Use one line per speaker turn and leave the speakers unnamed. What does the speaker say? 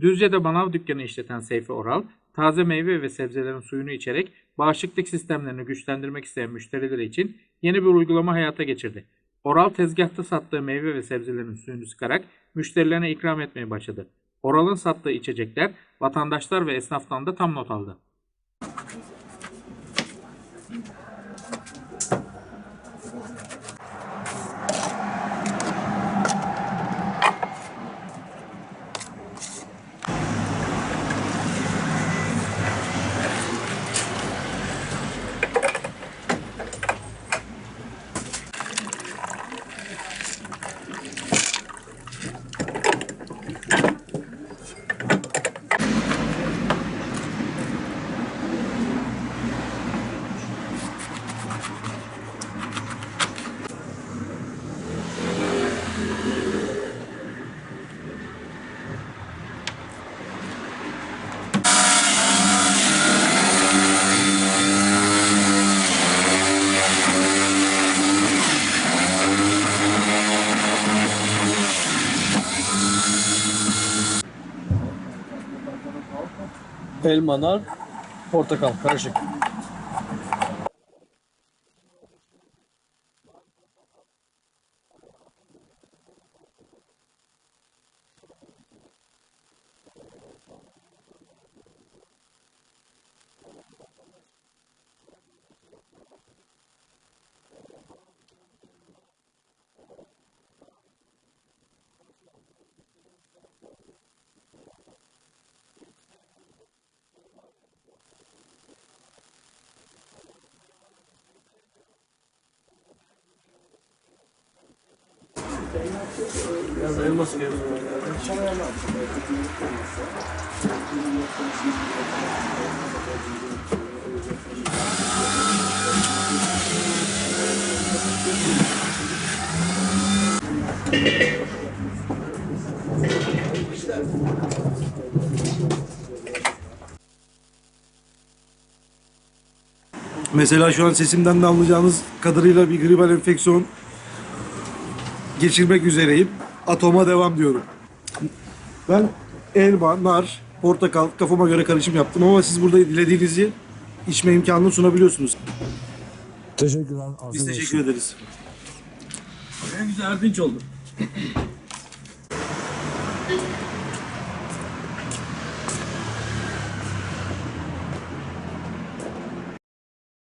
Düzce'de manav dükkanı işleten Seyfi Oral, taze meyve ve sebzelerin suyunu içerek bağışıklık sistemlerini güçlendirmek isteyen müşterileri için yeni bir uygulama hayata geçirdi. Oral tezgahta sattığı meyve ve sebzelerin suyunu sıkarak müşterilerine ikram etmeye başladı. Oral'ın sattığı içecekler vatandaşlar ve esnaftan da tam not aldı.
Elma, nar, portakal karışık. Biraz elma sıkıyoruz.
Mesela şu an sesimden de anlayacağınız kadarıyla bir gribal enfeksiyon geçirmek üzereyim. Atoma devam diyorum. Ben elma, nar, portakal kafama göre karışım yaptım ama siz burada dilediğinizi içme imkanını sunabiliyorsunuz.
Teşekkürler.
Biz teşekkür ederiz.
En güzel erdinç oldu.